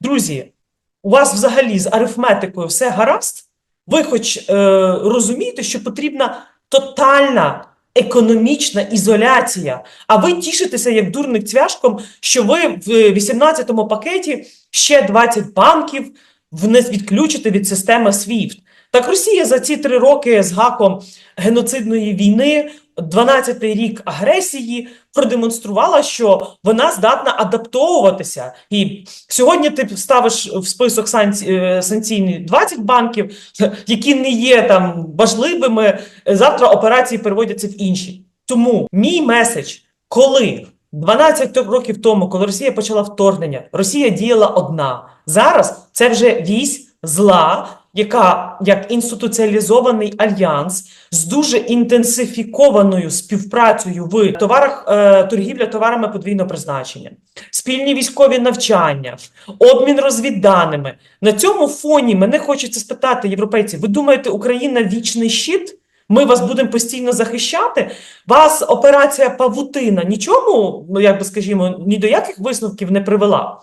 Друзі, у вас взагалі з арифметикою все гаразд? Ви хоч е, розумієте, що потрібна тотальна економічна ізоляція, а ви тішитеся як дурник цвяшком, що ви в 18-му пакеті ще 20 банків відключите від системи SWIFT. Так Росія за ці три роки з гаком геноцидної війни, 12-й рік агресії, продемонструвала, що вона здатна адаптовуватися. І сьогодні ти ставиш в список е, санкційний 20 банків, які не є там важливими. Завтра операції переводяться в інші. Тому мій меседж, коли 12 років тому, коли Росія почала вторгнення, Росія діяла одна. Зараз це вже вісь зла, яка як інституціалізований альянс з дуже інтенсифікованою співпрацею в товарах е, торгівля товарами подвійного призначення, спільні військові навчання, обмін розвідданими. На цьому фоні мене хочеться спитати, європейці, ви думаєте, Україна вічний щит? Ми вас будемо постійно захищати. Вас операція Павутина нічому, ну як би скажімо, ні до яких висновків не привела.